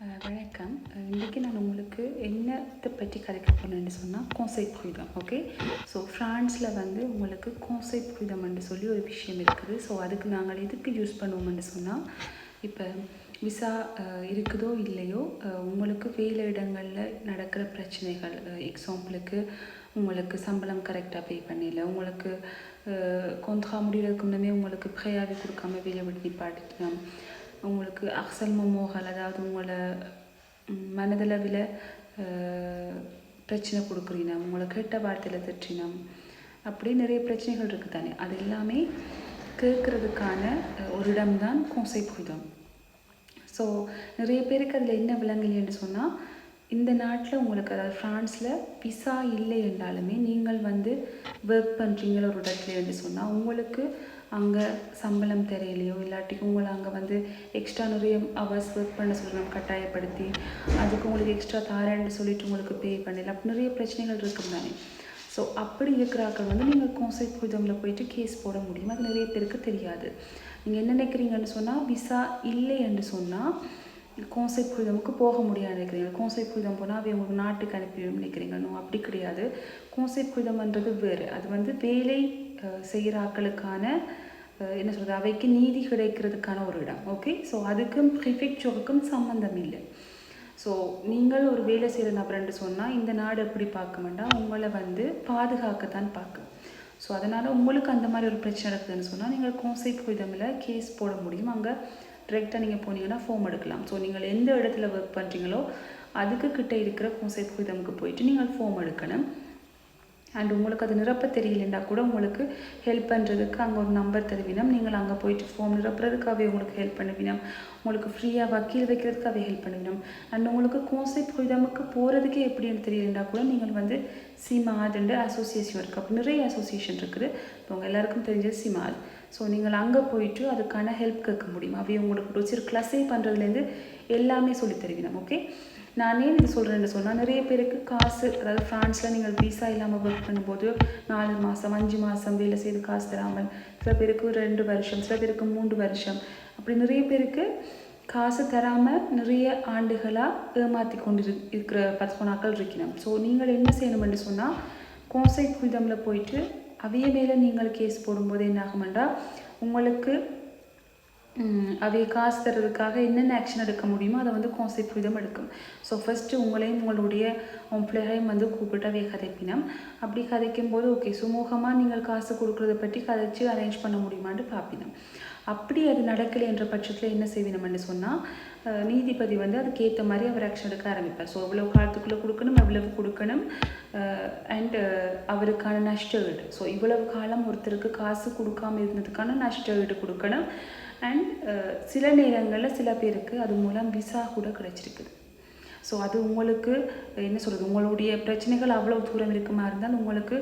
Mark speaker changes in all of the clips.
Speaker 1: வணக்கம். இன்றைக்கி நான் உங்களுக்கு என்னத்தை பற்றி கதைக்க போனேன்னு சொன்னால் கோசை புரிதம் ஓகே ஸோ ஃப்ரான்ஸில் வந்து உங்களுக்கு கோசை புரிதம்னு சொல்லி ஒரு விஷயம் இருக்குது. ஸோ அதுக்கு நாங்கள் எதுக்கு யூஸ் பண்ணுவோம்னு சொன்னால் இப்போ விசா இருக்குதோ இல்லையோ உங்களுக்கு வேலை இடங்களில் நடக்கிற பிரச்சனைகள் எக்ஸாம்பிளுக்கு உங்களுக்கு சம்பளம் கரெக்டாக பே பண்ணல உங்களுக்கு கொந்தா முடிகிறதுக்கு முன்னமே உங்களுக்கு ப்ரையாவே கொடுக்காம வேலை விட்டு நிப்பாட்டிக்கலாம் உங்களுக்கு அக்சல் மோகல் அதாவது உங்களை மனதளவில் பிரச்சனை கொடுக்குறீனம் உங்களை கெட்ட வார்த்தையில் திட்டினம் அப்படி நிறைய பிரச்சனைகள் இருக்குது தானே. அது எல்லாமே கேட்குறதுக்கான ஒரு இடம்தான் கோசை புரிதம் ஸோ நிறைய பேருக்கு அதில் என்ன விளங்கலைன்னு சொன்னால் இந்த நாட்டில் உங்களுக்கு அதாவது ஃப்ரான்ஸில் விசா இல்லை என்றாலுமே நீங்கள் வந்து ஒர்க் பண்ணுறீங்கள ஒரு இடத்துல என்று சொன்னால் உங்களுக்கு அங்கே சம்பளம் தெரியலையோ இல்லாட்டி உங்களை அங்கே வந்து எக்ஸ்ட்ரா நிறைய அவர்ஸ் ஒர்க் பண்ண சொல்லணும் கட்டாயப்படுத்தி அதுக்கு உங்களுக்கு எக்ஸ்ட்ரா தாரேன்னு சொல்லிட்டு உங்களுக்கு பே பண்ணல அப்படி நிறைய பிரச்சனைகள் இருக்கும் தானே? ஸோ அப்படி இருக்கிறாக்கள் வந்து நீங்கள் கோசை புரிதமில் போயிட்டு கேஸ் போட முடியும். அது நிறைய பேருக்கு தெரியாது. நீங்கள் என்ன நினைக்கிறீங்கன்னு சொன்னால் விசா இல்லை என்று சொன்னால் கோசை புரிதமுக்கு போக முடியாது நினைக்கிறீங்க. கோசை புரிதம் போனால் அவை உங்களுக்கு நாட்டுக்கு அனுப்பிவிடும் நினைக்கிறீங்க. நோ அப்படி கிடையாது. கோசை புரிதம்ன்றது வேறு. அது வந்து வேலை செய்கிற ஆட்களுக்கான என்ன சொல்கிறது அவைக்கு நீதி கிடைக்கிறதுக்கான ஒரு இடம். ஓகே ஸோ அதுக்கும் ப்ரிஃபெக்சருக்கும் சம்மந்தம் இல்லை. ஸோ நீங்கள் ஒரு வேலை செய்கிற நபர்ன்னு சொன்னால் இந்த நாடு எப்படி பார்க்க வேண்டாம் உங்களை வந்து பாதுகாக்கத்தான் பார்க்கும். ஸோ அதனால் உங்களுக்கு அந்த மாதிரி ஒரு பிரச்சனை இருக்குதுன்னு சொன்னால் நீங்கள் கோசை புரிதமில் கேஸ் போட முடியும். அங்கே டிரெக்டாக நீங்கள் போனீங்கன்னா ஃபார்ம் எடுக்கலாம். ஸோ நீங்கள் எந்த இடத்துல ஒர்க் பண்ணுறீங்களோ அதுக்கு கிட்டே இருக்கிற கோசை புரிதமுக்கு போயிட்டு நீங்கள் ஃபார்ம் எடுக்கணும். அண்ட் உங்களுக்கு அது நிரப்ப தெரியலன்னா கூட உங்களுக்கு ஹெல்ப் பண்ணுறதுக்கு அங்கே ஒரு நம்பர் தருவினம் நீங்கள் அங்கே போயிட்டு ஃபார்ம் நிரப்புறதுக்காகவே உங்களுக்கு ஹெல்ப் பண்ணுவினம் உங்களுக்கு ஃப்ரீயாக வக்கீல் வைக்கிறதுக்காகவே ஹெல்ப் பண்ணுவினம் அண்ட் உங்களுக்கு கோசை புரிதமுக்கு போகிறதுக்கே எப்படின்னு தெரியலன்னா கூட நீங்கள் வந்து சிமாதுண்டு அசோசியேஷன் இருக்குது அப்போ நிறைய அசோசியேஷன் இருக்குது. இப்போ உங்கள் எல்லாருக்கும் தெரிஞ்ச சிமாத் ஸோ நீங்கள் அங்கே போயிட்டு அதுக்கான ஹெல்ப் கேட்க முடியும்? அப்படியே உங்களுக்கு ஒரு க்ளஸே பண்ணுறதுலேருந்து எல்லாமே சொல்லி தருவினம் ஓகே நானே இது சொல்கிறேன்னு சொன்னால் நிறைய பேருக்கு காசு அதாவது ஃப்ரான்ஸில் நீங்கள் விசா இல்லாமல் ஒர்க் பண்ணும்போது நாலு மாதம் அஞ்சு மாதம் வேலை செய்து காசு தராமல் சில பேருக்கு ரெண்டு வருஷம் சில பேருக்கு மூன்று வருஷம் அப்படி நிறைய பேருக்கு காசு தராமல் நிறைய ஆண்டுகளாக ஏமாற்றி கொண்டு இருக்கிற பத்மனாக்கள் இருக்கணும் ஸோ நீங்கள் என்ன செய்யணும்னு சொன்னால் கோசை குழுதமில் போயிட்டு அவைய மேலே நீங்கள் கேஸ் போடும்போது என்ன ஆகுமெண்டா உங்களுக்கு ம், காசு தர்றதுக்காக என்னென்ன ஆக்ஷன் எடுக்க முடியுமோ அதை வந்து கான்செப்ட் விதம் எடுக்கும். ஸோ ஃபஸ்ட்டு உங்களையும் உங்களுடைய பிள்ளைகளையும் வந்து கூப்பிட்டு அவைய கதைப்பினம். அப்படி கதைக்கும் போது ஓகே சுமூகமாக நீங்கள் காசு கொடுக்குறத பற்றி கதைச்சு அரேஞ்ச் பண்ண முடியுமான்னு பார்ப்பினோம் அப்படி அது நடக்கலை என்ற பட்சத்தில் என்ன செய்வினோம்னு சொன்னால் நீதிபதி வந்து அதுக்கேற்ற மாதிரி அவர் ஆக்ஷன் எடுக்க ஆரம்பிப்பார். ஸோ எவ்வளோ காலத்துக்குள்ளே கொடுக்கணும் எவ்வளவு கொடுக்கணும் அண்டு அவருக்கான நஷ்ட ஈடு. ஸோ இவ்வளவு காலம் ஒருத்தருக்கு காசு கொடுக்காம இருந்ததுக்கான நஷ்ட ஈடு கொடுக்கணும். அண்ட் uh, சில நேரங்களில் சில பேருக்கு அது மூலம் விசா கூட கிடைச்சிருக்குது. ஸோ அது உங்களுக்கு என்ன சொல்கிறது உங்களுடைய பிரச்சனைகள் அவ்வளோ தூரம் இருக்குமா இருந்தால் உங்களுக்கு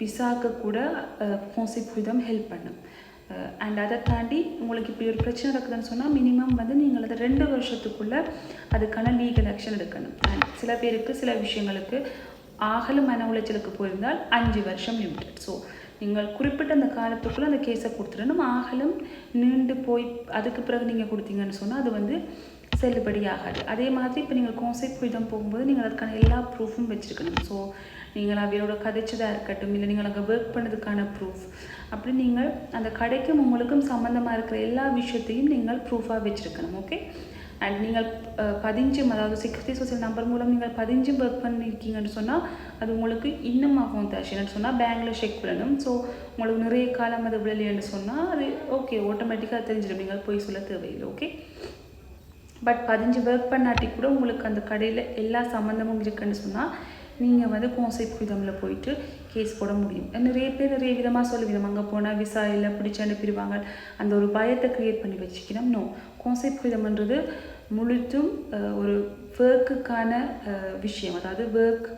Speaker 1: விசாக்கு கூட கோன்சிப் விதம் ஹெல்ப் பண்ணும். Uh, அண்ட் அதை தாண்டி உங்களுக்கு இப்படி ஒரு பிரச்சனை இருக்குதுன்னு சொன்னால் மினிமம் வந்து நீங்கள் அதை ரெண்டு வருஷத்துக்குள்ளே அதுக்கான லீகல் ஆக்ஷன் எடுக்கணும். அண்ட் சில பேருக்கு சில விஷயங்களுக்கு ஆகலும் மன உளைச்சலுக்கு போயிருந்தால் அஞ்சு வருஷம் லிமிட்டட் ஸோ நீங்கள் குறிப்பிட்ட அந்த காலத்துக்குள்ளே அந்த கேஸை கொடுத்துடணும் ஆகலும் நீண்டு போய் அதுக்கு பிறகு நீங்கள் கொடுத்தீங்கன்னு சொன்னால் அது வந்து செல்லுபடி ஆகாது. அதே மாதிரி இப்போ நீங்கள் கான்செப்ட் விதம் போகும்போது நீங்கள் அதுக்கான எல்லா ப்ரூஃபும் வச்சுருக்கணும். ஸோ நீங்கள் அவையோட கதைச்சதாக இருக்கட்டும் இல்லை நீங்கள் அங்கே ஒர்க் பண்ணதுக்கான ப்ரூஃப் அப்படி நீங்கள் அந்த கடைக்கும் உங்களுக்கும் சம்மந்தமாக இருக்கிற எல்லா விஷயத்தையும் நீங்கள் ப்ரூஃபாக வச்சுருக்கணும். ஓகே அண்ட் நீங்கள் பதிஞ்சும் அதாவது செக்யூரிட்டி சோசியல் நம்பர் மூலம் நீங்கள் பதிஞ்சும் ஒர்க் பண்ணியிருக்கீங்கன்னு சொன்னால் அது உங்களுக்கு இன்னும் ஆகும் தாஷின்னு சொன்னால் பேங்கில் செக் பண்ணணும். ஸோ உங்களுக்கு நிறைய காலம் அது விழலைன்னு சொன்னால் அது ஓகே ஆட்டோமேட்டிக்காக தெரிஞ்சிடும். நீங்கள் போய் சொல்ல தேவையில்லை ஓகே பட் பதிஞ்சு ஒர்க் பண்ணாட்டி கூட உங்களுக்கு அந்த கடையில் எல்லா சம்மந்தமும் இருக்குன்னு சொன்னால் நீங்கள் வந்து கோசை விதமில் போயிட்டு கேஸ் போட முடியும். நிறைய பேர் நிறைய விதமாக சொல்லுவீங்க. அங்கே போனால் விசா இல்லை பிடிச்சி அனுப்பிடுவாங்க. அந்த ஒரு பயத்தை க்ரியேட் பண்ணி வச்சுக்கணும். நோ கோசை விதம்ன்றது முழுத்தும் ஒரு ஒர்க்குக்கான விஷயம். அதாவது ஒர்க்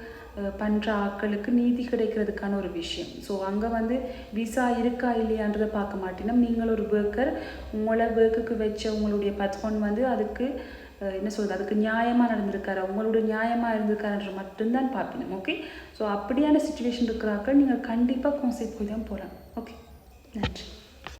Speaker 1: பண்ணுற ஆட்களுக்கு நீதி கிடைக்கிறதுக்கான ஒரு விஷயம். ஸோ அங்கே வந்து விசா இருக்கா இல்லையான்றதை பார்க்க மாட்டினோம் நீங்கள் ஒரு ஒர்க்கர் உங்களை ஒர்க்குக்கு வச்ச உங்களுடைய பத்மன் வந்து அதுக்கு என்ன சொல்கிறது அதுக்கு நியாயமாக நடந்திருக்காரு உங்களுடைய நியாயமாக இருந்திருக்காருன்ற மட்டும்தான் பார்ப்பினோம் ஓகே ஸோ அப்படியான சுச்சுவேஷன் இருக்கிறாக்கள் நீங்கள் கண்டிப்பாக கான்செப்ட் போய் தான் போகலாம் ஓகே நன்றி.